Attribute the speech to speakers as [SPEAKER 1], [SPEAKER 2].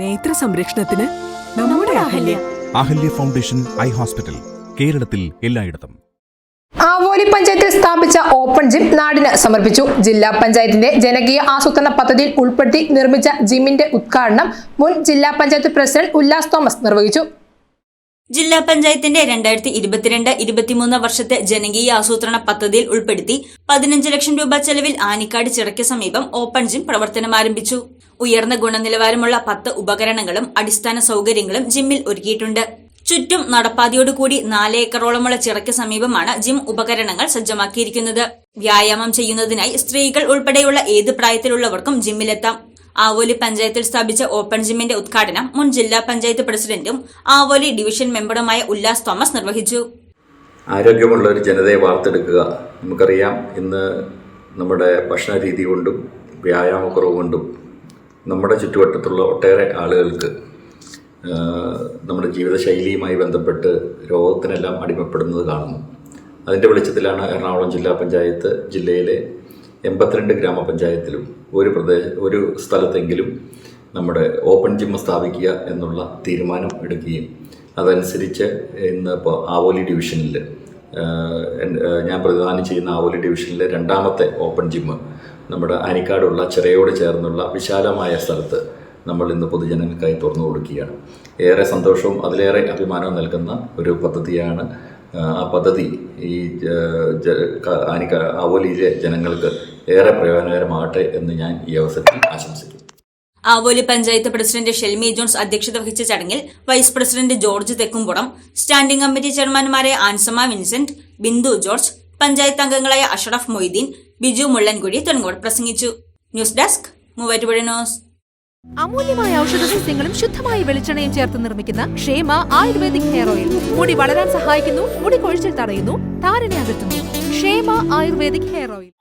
[SPEAKER 1] നേത്ര സംരക്ഷണത്തിന് നമ്മുടെ Ahalya.
[SPEAKER 2] Ahalya foundation eye hospital കേരളത്തിൽ എല്ലായിടത്തും.
[SPEAKER 3] ആവോലി പഞ്ചായത്തിൽ സ്ഥാപിച്ച ഓപ്പൺ ജിം നാടിന് സമർപ്പിച്ചു. ജില്ലാ പഞ്ചായത്തിന്റെ ജനകീയ ആസൂത്രണ പദ്ധതിയിൽ ഉൾപ്പെടുത്തി നിർമ്മിച്ച ജിമ്മിന്റെ ഉദ്ഘാടനം മുൻ ജില്ലാ പഞ്ചായത്ത് പ്രസിഡന്റ് ഉല്ലാസ് തോമസ് നിർവഹിച്ചു.
[SPEAKER 4] ജില്ലാ പഞ്ചായത്തിന്റെ രണ്ടായിരത്തി ഇരുപത്തിരണ്ട് ഇരുപത്തിമൂന്ന് വർഷത്തെ ജനകീയ ആസൂത്രണ പദ്ധതിയിൽ ഉൾപ്പെടുത്തി പതിനഞ്ച് ലക്ഷം രൂപ ചെലവിൽ ആനിക്കാട് ചിറയ്ക്ക് സമീപം ഓപ്പൺ ജിം പ്രവർത്തനം ആരംഭിച്ചു ഉയർന്ന ഗുണനിലവാരമുള്ള പത്ത് ഉപകരണങ്ങളും അടിസ്ഥാന സൗകര്യങ്ങളും ജിമ്മിൽ ഒരുക്കിയിട്ടുണ്ട്. ചുറ്റും നടപ്പാതയോടുകൂടി നാല് ഏക്കറോളമുള്ള ചിറയ്ക്ക് സമീപമാണ് ജിം ഉപകരണങ്ങൾ സജ്ജമാക്കിയിരിക്കുന്നത്. വ്യായാമം ചെയ്യുന്നതിനായി സ്ത്രീകൾ ഉൾപ്പെടെയുള്ള ഏത് പ്രായത്തിലുള്ളവർക്കും ജിമ്മിലെത്താം. ആവോലി പഞ്ചായത്തിൽ സ്ഥാപിച്ച ഓപ്പൺ ജിമ്മിന്റെ ഉദ്ഘാടനം മുൻ ജില്ലാ പഞ്ചായത്ത് പ്രസിഡന്റും ആവോലി ഡിവിഷൻ മെമ്പറുമായ ഉല്ലാസ് തോമസ് നിർവഹിച്ചു.
[SPEAKER 5] ആരോഗ്യമുള്ള ഒരു ജനതയെ വാർത്തെടുക്കുക നമുക്കറിയാം. ഇന്ന് നമ്മുടെ ഭക്ഷണ രീതി കൊണ്ടും വ്യായാമക്കുറവ് കൊണ്ടും നമ്മുടെ ചുറ്റുവട്ടത്തുള്ള ഒട്ടേറെ ആളുകൾക്ക് നമ്മുടെ ജീവിതശൈലിയുമായി ബന്ധപ്പെട്ട് രോഗത്തിനെല്ലാം അടിമപ്പെടുന്നത് കാണുന്നു. അതിന്റെ വെളിച്ചത്തിലാണ് എറണാകുളം ജില്ലാ പഞ്ചായത്ത് ജില്ലയിലെ എൺപത്തിരണ്ട് ഗ്രാമപഞ്ചായത്തിലും ഒരു പ്രദേശ ഒരു സ്ഥലത്തെങ്കിലും നമ്മുടെ ഓപ്പൺ ജിം സ്ഥാപിക്കുക എന്നുള്ള തീരുമാനം എടുക്കുകയും അതനുസരിച്ച് ഇന്ന് ഇപ്പോൾ ആവോലി ഡിവിഷനിൽ ഞാൻ പ്രതിദാനം ചെയ്യുന്ന ആവോലി ഡിവിഷനിലെ രണ്ടാമത്തെ ഓപ്പൺ ജിമ്മ് നമ്മുടെ അനിക്കാടുള്ള ചിറയോട് ചേർന്നുള്ള വിശാലമായ സ്ഥലത്ത് നമ്മൾ ഇന്ന് പൊതുജനങ്ങൾക്കായി തുറന്നു കൊടുക്കുകയാണ്. ഏറെ സന്തോഷവും അതിലേറെ അഭിമാനവും നൽകുന്ന ഒരു പദ്ധതിയാണ് ആ പദ്ധതി ഈ ആനിക്ക ആവോലിയിലെ ജനങ്ങൾക്ക് ഏറെ പ്രയോജനകരമാകട്ടെ എന്ന് ഞാൻ ഈ അവസരത്തിൽ ആശംസിക്കുന്നു.
[SPEAKER 4] ആവോലി പഞ്ചായത്ത് പ്രസിഡന്റ് ഷെൽമി ജോൺസ് അധ്യക്ഷത വഹിച്ച ചടങ്ങിൽ vice president George Thekkumpuram standing committee ചെയർമാൻമാരായ Ansama Vincent Bindu George panchayat അംഗങ്ങളായ അഷറഫ് മൊയ്തീൻ ബിജു മുള്ളൻകുഴി തുടങ്ങിയവർ പ്രസംഗിച്ചു. ന്യൂസ് ഡെസ്ക് മൂവാറ്റുപുഴ
[SPEAKER 6] അമൂല്യമായ ഔഷധ സസ്യങ്ങളും ശുദ്ധമായ വെളിച്ചെണ്ണയും ചേർത്ത് നിർമ്മിക്കുന്ന ക്ഷേമ ആയുർവേദിക് ഹെയർ ഓയിൽ. മുടി വളരാൻ സഹായിക്കുന്നു മുടി കൊഴിച്ചിൽ തടയുന്നു താരനെ അകറ്റുന്നു. ക്ഷേമ ആയുർവേദിക് ഹെയർ ഓയിൽ.